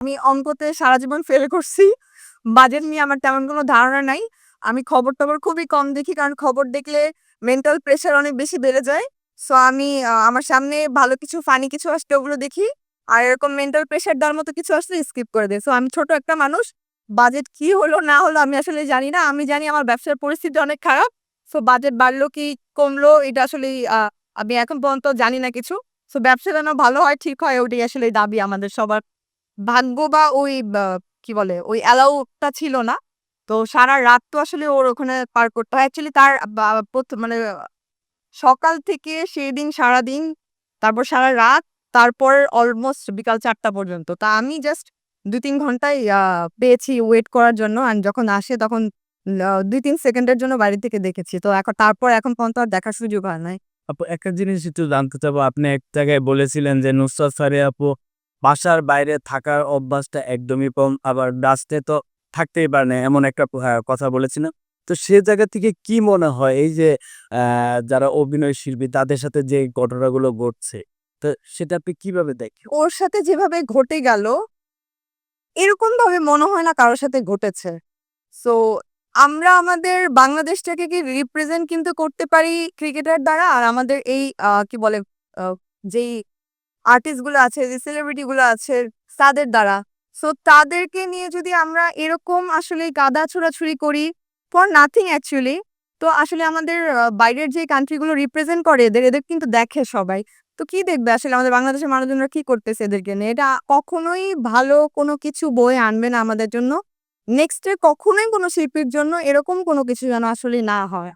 আমি অঙ্কতে সারা জীবন ফেল করছি। বাজেট নিয়ে আমার তেমন কোনো ধারণা নাই। আমি খবর-টবর খুবই কম দেখি। কারণ খবর দেখলে মেন্টাল প্রেশার অনেক বেশি বেড়ে যায়। সো আমি আমার সামনে ভালো কিছু ফানি কিছু আসলে ওগুলো দেখি। আর এরকম মেন্টাল প্রেশার দেওয়ার মতো কিছু আসলে স্কিপ করে দেয় সো আমি ছোট একটা মানুষ। বাজেট কি হলো না হলো আমি আসলে জানি না। আমি জানি আমার ব্যবসার পরিস্থিতি অনেক খারাপ। সো বাজেট বাড়লো কি কমলো এটা আসলেই আ আমি এখন পর্যন্ত জানি না কিছু। সো ব্যবসা যেন ভালো হয়, ঠিক হয় ওটাই আসলে দাবি আমাদের সবার। ভাগ্য বা ওই কি বলে ওই অ্যালাউটা ছিল না। তো সারারাত তো আসলে ওর ওখানে পার করতে হয়। অ্যাকচুয়ালি তার মানে সকাল থেকে সেদিন সারাদিন, তারপর সারারাত, তারপর অলমোস্ট বিকাল চারটা পর্যন্ত। তা আমি জাস্ট ২-৩ ঘন্টাই আ পেয়েছি ওয়েট করার জন্য। অ্যান্ড যখন আসে তখন দুই ২-৩ সেকেন্ডের জন্য বাড়ি থেকে দেখেছি। তো এখন তারপর এখন পর্যন্ত আর দেখার সুযোগ হয় নাই। আপু একটা জিনিস একটু জানতে চাবো। আপনি এক জায়গায় বলেছিলেন যে নুসরাত ফারিয়া আপু বাসার বাইরে থাকার অভ্যাসটা একদমই কম। আবার ডাস্টে তো থাকতেই পারে না এমন একটা হ্যাঁ, কথা বলেছিলেন। তো সে জায়গা থেকে কি মনে হয় এই যে যারা অভিনয় শিল্পী তাদের সাথে যে ঘটনাগুলো ঘটছে, তো সেটা আপনি কীভাবে দেখেন? ওর সাথে যেভাবে ঘটে গেল, এরকম ভাবে মনে হয় না কারোর সাথে ঘটেছে। সো আমরা আমাদের বাংলাদেশটাকে কি রিপ্রেজেন্ট কিন্তু করতে পারি ক্রিকেটার দ্বারা। আর আমাদের এই কি বলে যেই আর্টিস্টগুলো আছে, যে সেলিব্রিটি গুলো আছে তাদের দ্বারা। সো তাদেরকে নিয়ে যদি আমরা এরকম আসলে গাদা ছোড়াছুড়ি করি ফর নাথিং অ্যাকচুয়ালি। তো আসলে আমাদের বাইরের যে কান্ট্রিগুলো রিপ্রেজেন্ট করে এদের, এদের কিন্তু দেখে সবাই। তো কি দেখবে আসলে আমাদের বাংলাদেশের মানুষজনরা কি করতেছে এদেরকে নিয়ে? এটা কখনোই ভালো কোনো কিছু বয়ে আনবে না আমাদের জন্য। নেক্সটে কখনোই কোনো শিল্পীর জন্য এরকম কোনো কিছু যেন আসলে না হয়।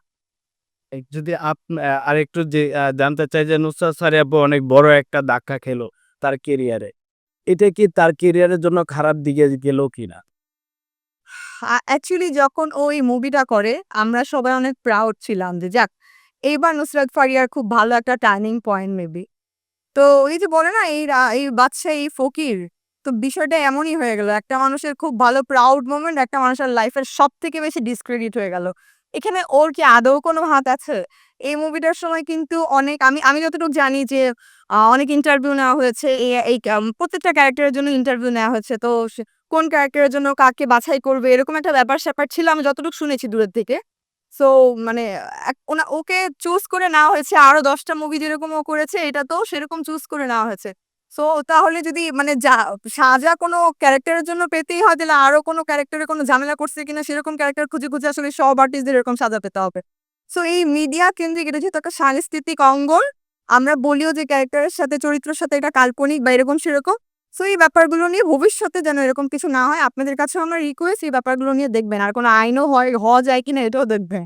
যদি আপ, আ, আরেকটু যে জানতে চাই যে নুসরাত ফারিয়া আপু অনেক বড় একটা ধাক্কা খেলো তার কেরিয়ারে। এটা কি তার কেরিয়ারের জন্য খারাপ দিকে গেল কিনা? অ্যাকচুয়ালি যখন ও এই মুভিটা করে, আমরা সবাই অনেক প্রাউড ছিলাম যে, যাক, এইবার নুসরাত ফারিয়ার খুব ভালো একটা টার্নিং পয়েন্ট মেবি। তো এই যে বলে না, এই এই বাদশা এই ফকির। তো বিষয়টা এমনই হয়ে গেল। একটা মানুষের খুব ভালো প্রাউড মোমেন্ট একটা মানুষের লাইফের সব থেকে বেশি ডিসক্রেডিট হয়ে গেল। এখানে ওর কি আদৌ কোনো হাত আছে? এই মুভিটার সময় কিন্তু অনেক, আমি আমি যতটুকু জানি যে অনেক ইন্টারভিউ নেওয়া হয়েছে। এই প্রত্যেকটা ক্যারেক্টারের জন্য ইন্টারভিউ নেওয়া হয়েছে। তো কোন ক্যারেক্টারের জন্য কাকে বাছাই করবে, এরকম একটা ব্যাপার-স্যাপার ছিল, আমি যতটুকু শুনেছি দূরের থেকে। সো মানে ওকে চুজ করে নেওয়া হয়েছে আরও দশটা মুভি যেরকম ও করেছে, এটা তো সেরকম চুজ করে নেওয়া হয়েছে। সো তাহলে যদি মানে যা সাজা কোনো ক্যারেক্টারের জন্য পেতেই হয় তাহলে আরও কোনো ক্যারেক্টারে কোনো ঝামেলা করছে কিনা সেরকম ক্যারেক্টার খুঁজে, খুঁজে আসলে সব আর্টিস্টদের এরকম সাজা পেতে হবে। সো এই মিডিয়া কেন্দ্রিক এটা যেহেতু একটা সাংস্কৃতিক অঙ্গন, আমরা বলিও যে ক্যারেক্টারের সাথে চরিত্রের সাথে এটা কাল্পনিক বা এরকম সেরকম। সো এই ব্যাপারগুলো নিয়ে ভবিষ্যতে যেন এরকম কিছু না হয়। আপনাদের কাছেও আমার রিকোয়েস্ট এই ব্যাপারগুলো নিয়ে দেখবেন। আর কোনো আইনও হয় হওয়া যায় কিনা এটাও দেখবেন।